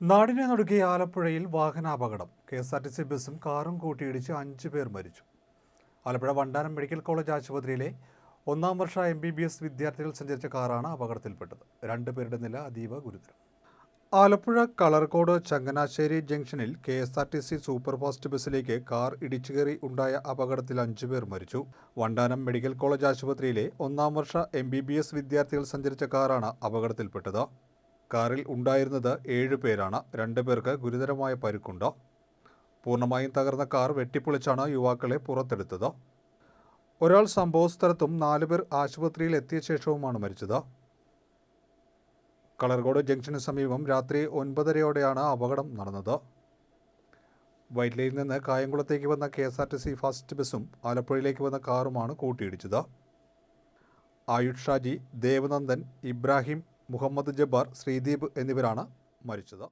നാടിനെ നടുക്കി ആലപ്പുഴയിൽ വാഹനാപകടം. K S R T C ബസ്സും കാറും കൂട്ടിയിടിച്ച് അഞ്ച് പേർ മരിച്ചു. ആലപ്പുഴ വണ്ടാനം മെഡിക്കൽ കോളേജ് ആശുപത്രിയിലെ ഒന്നാം വർഷ എം ബി ബി എസ് വിദ്യാർത്ഥികൾ സഞ്ചരിച്ച കാറാണ് അപകടത്തിൽപ്പെട്ടത്. രണ്ടുപേരുടെ നില അതീവ ഗുരുതരം. ആലപ്പുഴ കളർകോട് ചങ്ങനാശ്ശേരി ജംഗ്ഷനിൽ K S R T C superfast ബസ്സിലേക്ക് car ഇടിച്ചുകയറി ഉണ്ടായ അപകടത്തിൽ അഞ്ചുപേർ മരിച്ചു. വണ്ടാനം മെഡിക്കൽ കോളേജ് ആശുപത്രിയിലെ ഒന്നാം വർഷ എം ബി ബി എസ് വിദ്യാർത്ഥികൾ സഞ്ചരിച്ച കാറാണ് അപകടത്തിൽപ്പെട്ടത്. കാറിൽ ഉണ്ടായിരുന്നത് ഏഴ് പേരാണ്. രണ്ടു പേർക്ക് ഗുരുതരമായ പരുക്കുണ്ട്. പൂർണമായും തകർന്ന കാർ വെട്ടിപ്പൊളിച്ചാണ് യുവാക്കളെ പുറത്തെടുത്തത്. ഒരാൾ സംഭവസ്ഥലത്തും നാലുപേർ ആശുപത്രിയിൽ എത്തിയ ശേഷവുമാണ് മരിച്ചത്. കളർകോട് ജംഗ്ഷന് സമീപം രാത്രി ഒൻപതരയോടെയാണ് അപകടം നടന്നത്. വൈറ്റ്ലയിൽ നിന്ന് കായംകുളത്തേക്ക് വന്ന K S R T C fast ബസ്സും ആലപ്പുഴയിലേക്ക് വന്ന കാറുമാണ് കൂട്ടിയിടിച്ചത്. ആയുഷ് ഷാജി ദേവനന്ദൻ ഇബ്രാഹിം മുഹമ്മദ് ജബ്ബാർ ശ്രീദീപ് എന്നിവരാണ് മരിച്ചത്